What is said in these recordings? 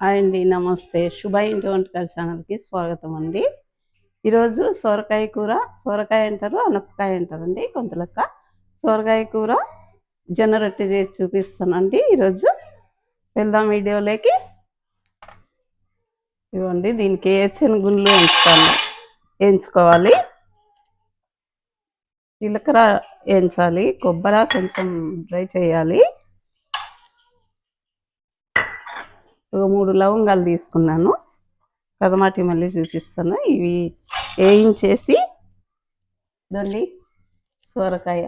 Hi అండి నమస్తే. శుభ ఇంటి వంటకాల ఛానల్కి స్వాగతం అండి. ఈరోజు సొరకాయ కూర సొరకాయ అంటారు అనపకాయ అంటారండి కొంత లెక్క సొరకాయ కూర జొన్న రొట్టె చేసి చూపిస్తానండి ఈరోజు. వెళ్దాం వీడియోలోకి. ఇవ్వండి దీనికి వేసిన గుండ్లు ఎంచుతాను వేయించుకోవాలి జీలకర్ర వేయించాలి కొబ్బరి కొంచెం డ్రై చేయాలి. ఒక మూడు లవంగాలు తీసుకున్నాను. కదమాటి మళ్ళీ చూపిస్తాను. ఇవి వేయించేసి ఇదండి సొరకాయ.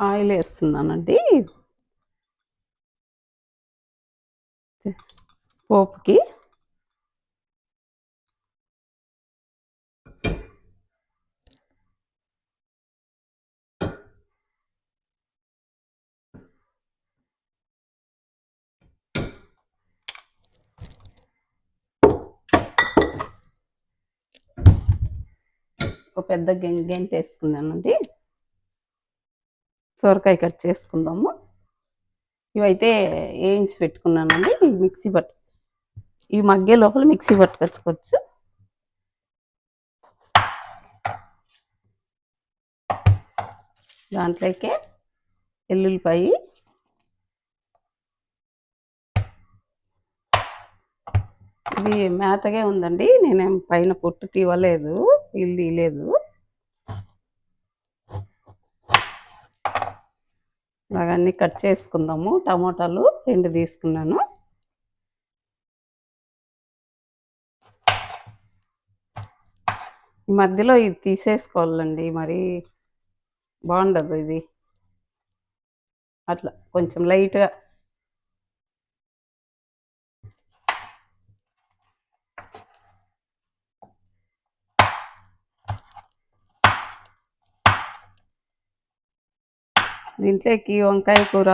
ఆయిల్ వేస్తున్నానండి. పోపుకి ఒక పెద్ద గెంట వేసుకున్నానండి సొరకాయ కట్ చేసుకుందాము. ఇవైతే వేయించి పెట్టుకున్నానండి. మిక్సీ పట్టు ఇవి మగ్గే లోపల మిక్సీ పట్టుకొచ్చుకోవచ్చు. దాంట్లోకే ఎల్లుల్లిపాయి ఇది మేతగా ఉందండి. నేనేం పైన పొట్టు తీవలేదు పీలు తీయలేదు. అన్నీ కట్ చేసుకుందాము. టమోటాలు రెండు తీసుకున్నాను. ఈ మధ్యలో ఇది తీసేసుకోవాలండి మరి బాగుండదు ఇది. అట్లా కొంచెం లైట్గా దీంట్లోకి వంకాయ కూర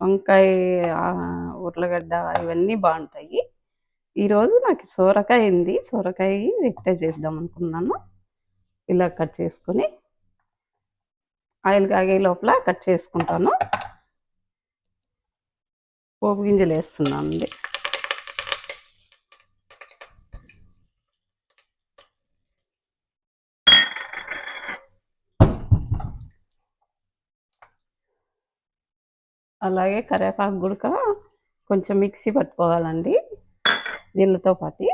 వంకాయ ఉర్లగడ్డ ఇవన్నీ బాగుంటాయి. ఈరోజు నాకు సోరకాయ ఉంది. సోరకాయ ఎట్టే చేద్దాం అనుకున్నాను. ఇలా కట్ చేసుకొని ఆయిల్ కాగే లోపల కట్ చేసుకుంటాను. పోపు గింజలు వేస్తున్నాను అండి. అలాగే కరివేపాకు గుడక కొంచెం మిక్సీ పట్టుకోవాలండి. దీనితో పాటు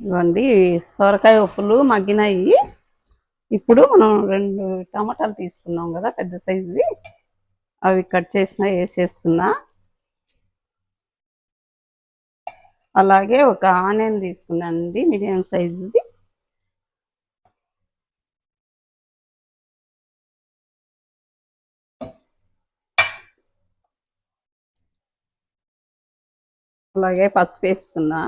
ఇవ్వండి. సొరకాయ ఉప్పులు మగ్గినాయి. ఇప్పుడు మనం రెండు టమాటాలు తీసుకున్నాం కదా పెద్ద సైజువి. అవి కట్ చేసిన వేసేస్తున్నా. అలాగే ఒక ఆనియన్ తీసుకున్నానండి మీడియం సైజుది. అలాగే పసుపు వేస్తున్నా.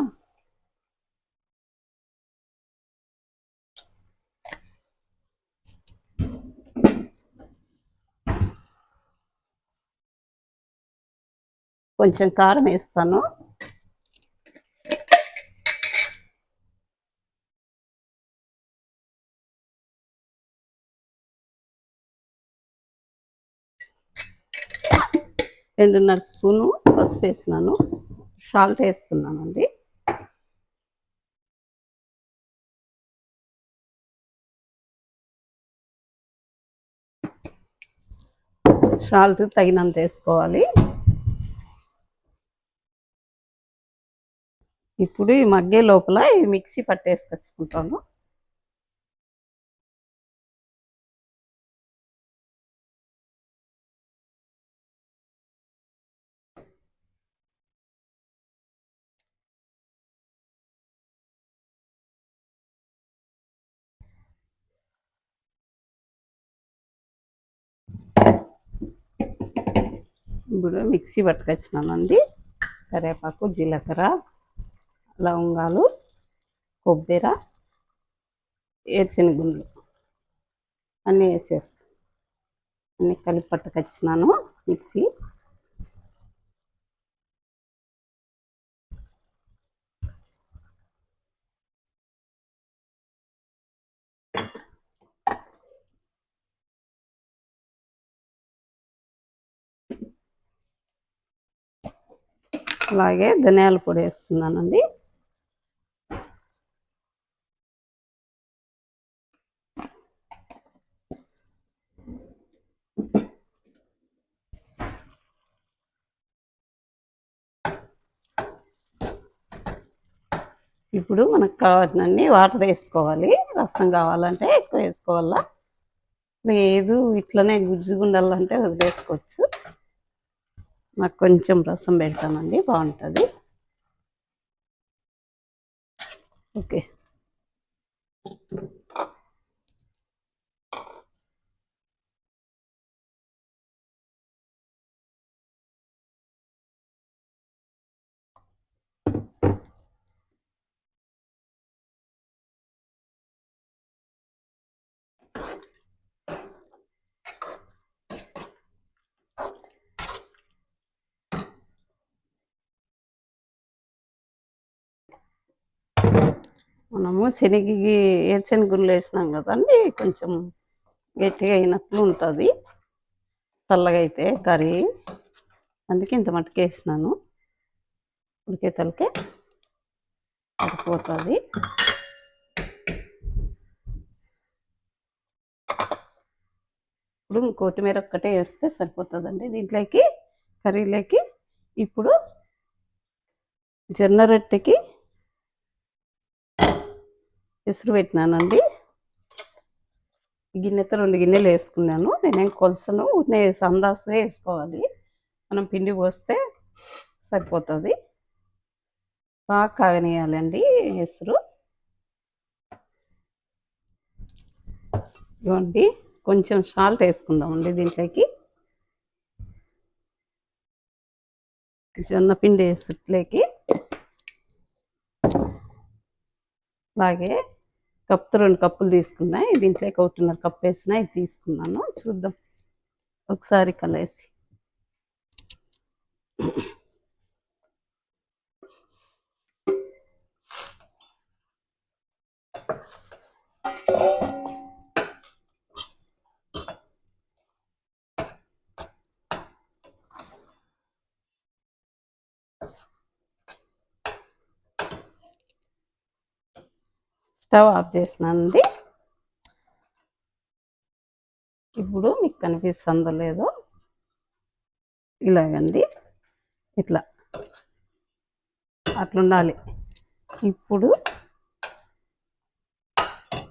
కొంచెం కారం వేస్తాను. రెండున్నర స్పూను పసుపు వేసినాను సాల్ట్ వేస్తున్నానండి. సాల్ట్ తగినంత వేసుకోవాలి. ఇప్పుడు ఈ మగ్గే లోపల ఈ మిక్సీ పట్టేసుకొచ్చుకుంటాను. ఇప్పుడు మిక్సీ పట్టుకొచ్చినానండి. కరివేపాకు జీలకర్ర లవంగాలు కొబ్బరి ఏరుశనగుండ్లు అన్నీ వేసేస్తాను అన్నీ కలిపి పట్టుకొచ్చినాను మిక్సీ. అలాగే ధనియాల పొడి వేస్తున్నానండి. ఇప్పుడు మనకు కావాల్సినన్ని వాటర్ వేసుకోవాలి. రసం కావాలంటే ఎక్కువ వేసుకోవాలా? లేదు ఇట్లనే గుజ్జు ఉండాలంటే వదిలేసుకోవచ్చు నాకు కొంచెం రసం పెడతానండి బాగుంటుంది. ఓకే. మనము శనగి ఏరుశనగుళ్ళు వేసినాం కదండి కొంచెం గట్టిగా అయినట్లు ఉంటుంది. చల్లగా అయితే కర్రీ. అందుకే ఇంత మట్టుకు వేసినాను. ఉడికే తలకే సరిపోతుంది. ఇప్పుడు కొత్తిమీర ఒక్కటే వేస్తే సరిపోతుందండి దీంట్లోకి కర్రీలోకి. ఇప్పుడు జొన్న రొట్టెకి ఎసురు పెట్టినానండి. గిన్నెతో రెండు గిన్నెలు వేసుకున్నాను. నేనేం కొలసను నేను సందాసే వేసుకోవాలి. మనం పిండి పోస్తే సరిపోతుంది. బాగా కాగనేయాలండి ఎసురు ఇవ్వండి కొంచెం సాల్ట్ వేసుకుందామండి దీంట్లోకి. జొన్న పిండి వేసుట్లోకి అలాగే కప్తో రెండు కప్పులు తీసుకున్నాయి దీంట్లో ఒకటిన్నర కప్పు వేసిన ఇది తీసుకున్నాను. చూద్దాం. ఒకసారి కలిసి. స్టవ్ ఆఫ్ చేసినానండి ఇప్పుడు మీకు కనిపిస్తుందో లేదో ఇలాగండి. ఇట్లా. అట్లుండాలి. ఇప్పుడు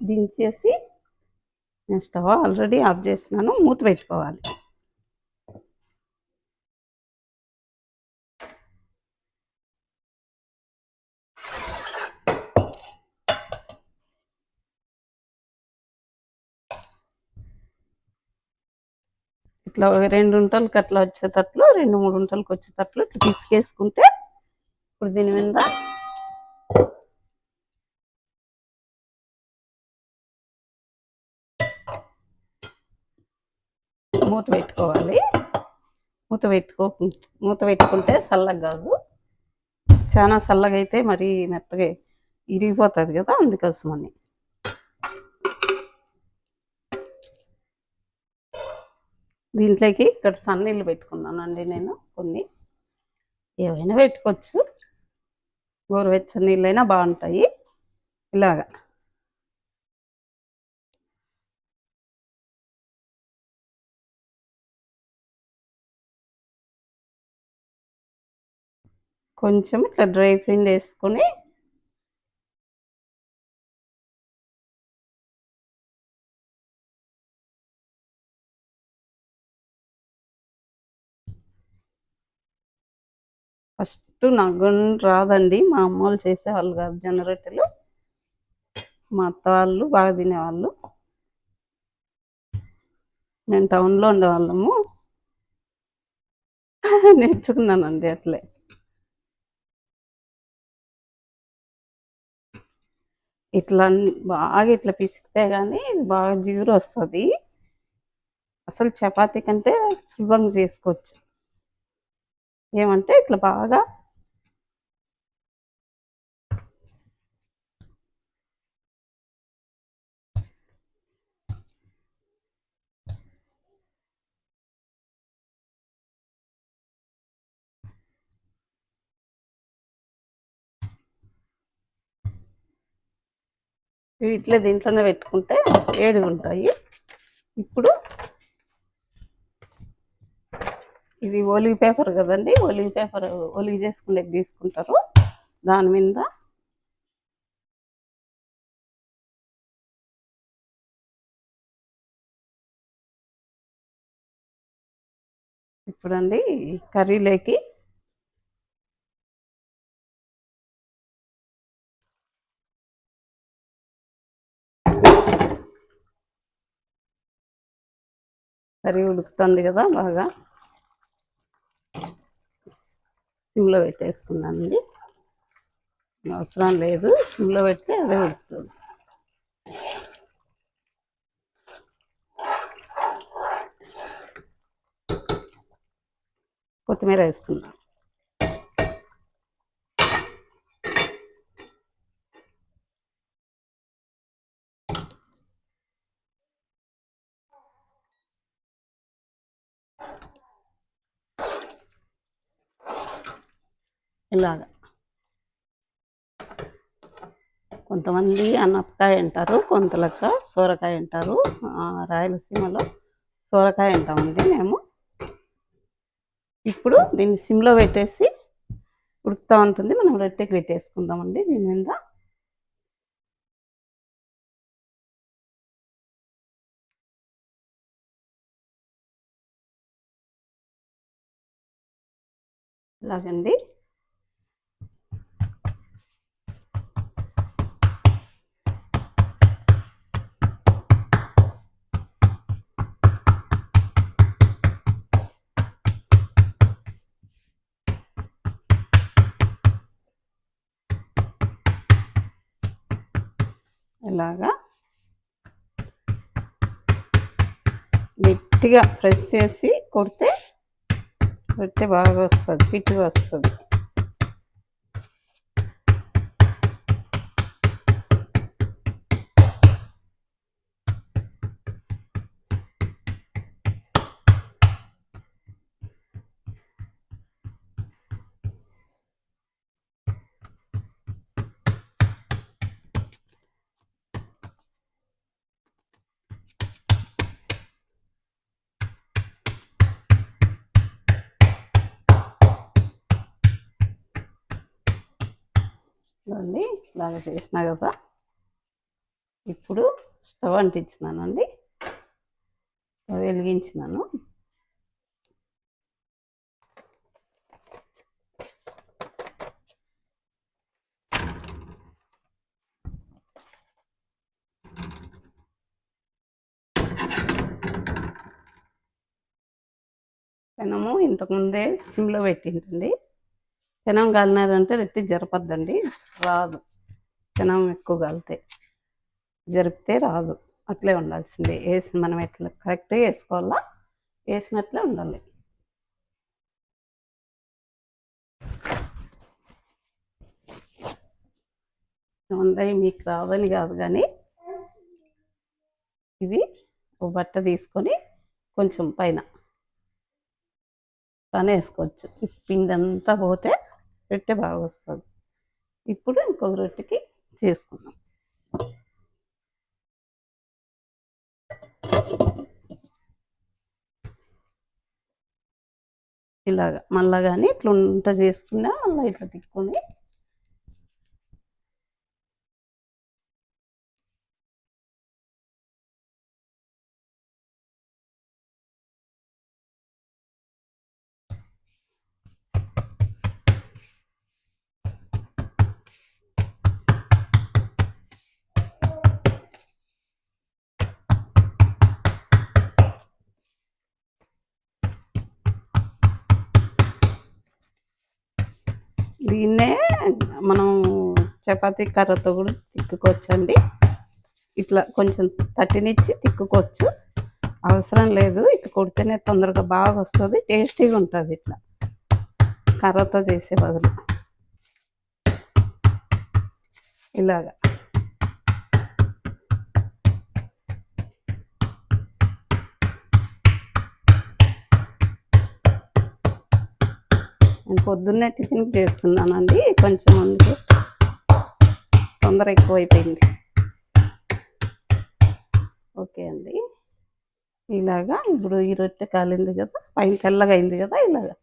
దించేసి నేను స్టవ్ ఆల్రెడీ ఆఫ్ చేసినాను. మూత పెట్టుకోవాలి. ఇట్లా రెండు ఉంటలకి అట్లా వచ్చేటట్లు రెండు మూడు ఉంటలకి వచ్చేటట్లు ఇట్లా పిసికేసుకుంటే ఇప్పుడు దీని మీద మూత పెట్టుకోవాలి. మూత పెట్టుకో మూత పెట్టుకుంటే చల్లగా కాదు. చాలా చల్లగా అయితే మరి మెత్తగా ఇరిగిపోతుంది కదా అందుకోసమని. దీంట్లోకి ఇక్కడ సన్నీళ్ళు పెట్టుకున్నానండి నేను కొన్ని. ఏవైనా పెట్టుకోవచ్చు. గోరువెచ్చని నీళ్ళైనా బాగుంటాయి. ఇలాగా. కొంచెం ఇట్లా డ్రై ఫ్రిండ్ వేసుకొని ఫస్ట్ నాకు రాదండి. మా అమ్మ వాళ్ళు చేసేవాళ్ళు కాదు జొన్న రొట్టెలు. మా అత్త వాళ్ళు బాగా తినేవాళ్ళు. మేము టౌన్లో ఉండేవాళ్ళము. నేర్చుకున్నానండి అట్లే. ఇట్లా అన్ని- బాగా ఇట్లా పిసికితే కానీ బాగా జిగురు వస్తుంది. అసలు చపాతీ కంటే సులభంగా చేసుకోవచ్చు. ఏమంటే ఇట్లా బాగా ఇట్లే దీంట్లోనే పెట్టుకుంటే ఏడుగా ఉంటాయి. ఇప్పుడు ఇది ఒలివ్ పేపర్ కదండి ఒలివ్ పేపర్ ఒలివ్ చేసుకునే తీసుకుంటారు. దాని మీద ఇప్పుడండి కర్రీలోకి కర్రీ ఉడుకుతుంది కదా బాగా. సిమ్లో పెట్టేసుకున్నానండి. అవసరం లేదు సిమ్లో పెడితే అదే ఉడుకుతుంది. కొత్తిమీర వేస్తున్నాను ఇలాగా. కొంతమంది అన్నపకాయ అంటారు కొంతలక్క సోరకాయ అంటారు. రాయలసీమలో సోరకాయ అంటామండి మేము. ఇప్పుడు దీన్ని సిమ్లో పెట్టేసి ఉడుకుతూ ఉంటుంది. మనం రొట్టెకి పెట్టేసుకుందామండి దీని మీద. ఇలాగండి. ఇలాగా గట్టిగా ప్రెస్ చేసి కొడితే రొట్టె బాగా వస్తుంది పిట్టుగా వస్తుంది. చూడండి ఇలాగ చేసిన కదా. ఇప్పుడు స్టవ్ అంటించినానండి. స్టవ్ వెలిగించినాను. పెనము ఇంతకుముందే సిమ్లో పెట్టింటుంది శనం కాలినారంటే రెట్టి జరపద్దండి రాదు. శనం ఎక్కువ కాలితే జరిపితే రాదు. అట్లే ఉండాల్సిందే. వేసి మనం ఎట్లా కరెక్ట్గా వేసుకోవాలా వేసినట్లే ఉండాలి. వందయి మీకు రాదని కాదు కానీ ఇది ఒక బట్ట తీసుకొని కొంచెం పైన తనే వేసుకోవచ్చు. పిండి అంతా పోతే రొట్టె బాగా వస్తుంది. ఇప్పుడు ఇంకొక రొట్టెకి చేసుకుందాం. ఇలాగా మళ్ళా కానీ ఇట్లా ఉంట చేసుకున్నా మళ్ళీ ఇట్లా తిక్కుని దీన్నే మనం చపాతీ కర్రతో కూడా తిక్కుకోవచ్చండి. ఇట్లా కొంచెం తట్టినిచ్చి తిక్కుకోవచ్చు. అవసరం లేదు ఇట్లా కొడితేనే తొందరగా బాగా వస్తుంది టేస్టీగా ఉంటుంది ఇట్లా. కర్రతో చేసే బదులు. ఇలాగా. నేను పొద్దున్నే టిఫిన్ చేస్తున్నానండి. కొంచెం అందుకే తొందర ఎక్కువైపోయింది. ఓకే అండి. ఇలాగా ఇప్పుడు ఈ రొట్టె కాలింది కదా పైన తెల్లగా అయింది కదా ఇలాగా.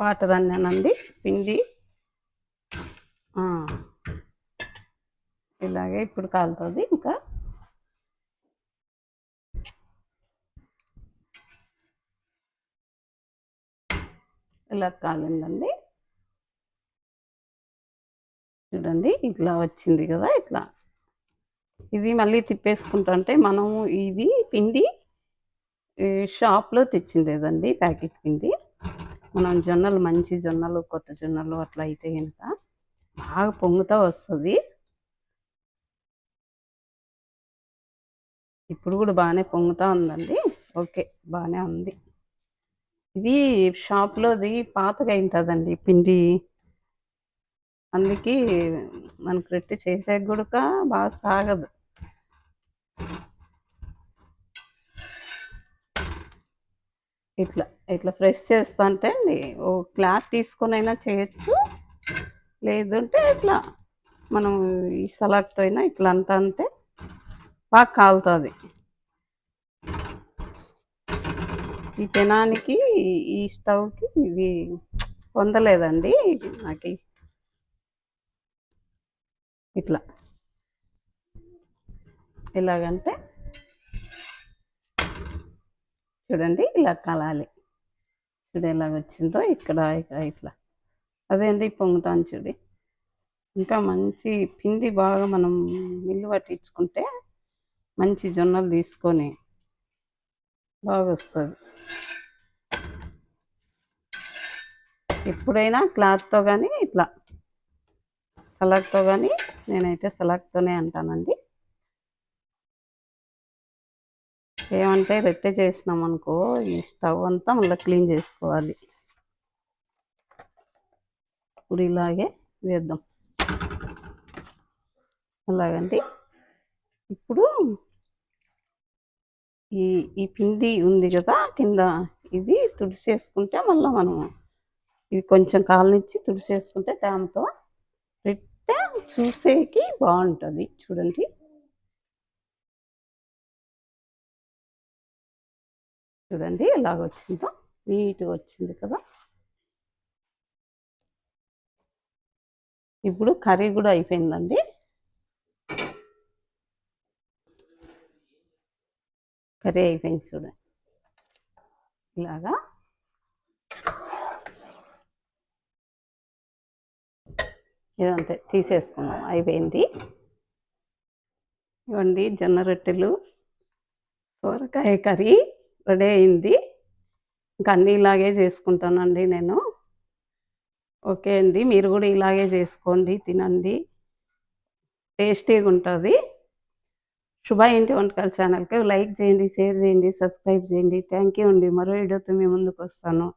వాటర్ అన్నానండి పిండి ఇలాగే ఇప్పుడు కాలుతుంది ఇంకా. ఇలా కాలిందండి. చూడండి ఇట్లా వచ్చింది కదా ఇట్లా. ఇది మళ్ళీ తిప్పేసుకుంటుంటే మనము ఇది పిండి ఈ షాప్లో తెచ్చిండేదండి ప్యాకెట్ పిండి. మనం జొన్నలు మంచి జొన్నలు కొత్త జొన్నలు అట్లా అయితే కనుక బాగా పొంగుతూ వస్తుంది. ఇప్పుడు కూడా బాగానే పొంగుతూ ఉందండి. ఓకే బాగానే ఉంది. ఇది షాప్లోది పాతగా ఉంటుందండి పిండి. అందుకే మనకు రొట్టె చేసే గుడక బాగా సాగదు. ఇట్లా ఇట్లా ఫ్రెష్ చేస్తా అంటే ఓ క్లాత్ తీసుకొని అయినా చేయొచ్చు. లేదంటే ఇట్లా మనం ఈ సలాక్తో అయినా ఇట్లా అంతా అంటే బాగా కాలుతుంది. ఈ పెనానికి ఈ స్టవ్కి ఇది పొందలేదండి నాకు. ఇట్లా. ఎలాగంటే చూడండి ఇలా కలాలి. చూడు ఎలాగ వచ్చిందో ఇక్కడ ఇక్కడ ఇట్లా. అదేంటి పొంగుతాను చూడి. ఇంకా మంచి పిండి బాగా మనం మిల్లు పట్టించుకుంటే మంచి జొన్నలు తీసుకొని బాగా వస్తుంది. ఎప్పుడైనా క్లాత్తో కానీ ఇట్లా సలాక్తో కానీ నేనైతే సలాక్తోనే అంటానండి. ఏమంటే రొట్టె చేసినాం అనుకో ఈ స్టవ్ అంతా మళ్ళీ క్లీన్ చేసుకోవాలి. ఇప్పుడు ఇలాగే వేద్దాం. అలాగండి ఇప్పుడు ఈ ఈ పిండి ఉంది కదా కింద ఇది తుడిసేసుకుంటే మళ్ళీ మనం ఇది కొంచెం కాలనిచ్చి తుడిసేసుకుంటే తేమతో రిట్ట చూసేకి బాగుంటుంది. చూడండి. చూడండి ఎలాగ వచ్చిందో నీట్గా వచ్చింది కదా. ఇప్పుడు కర్రీ కూడా అయిపోయిందండి. కర్రీ అయిపోయింది చూడండి. ఇలాగా. ఇదంతే తీసేసుకున్నాం. అయిపోయింది. ఇవ్వండి జొన్న రొట్టెలు సొరకాయ కర్రీ. రెడీ అయింది. ఇంకా అన్నీ ఇలాగే చేసుకుంటానండి నేను. ఓకే అండి మీరు కూడా ఇలాగే చేసుకోండి తినండి. టేస్టీగా ఉంటుంది. శుభ ఇంటి వంటకాల ఛానల్కి లైక్ చేయండి షేర్ చేయండి సబ్స్క్రైబ్ చేయండి. థ్యాంక్ యూ అండి. మరో వీడియోతో మీ ముందుకు వస్తాను.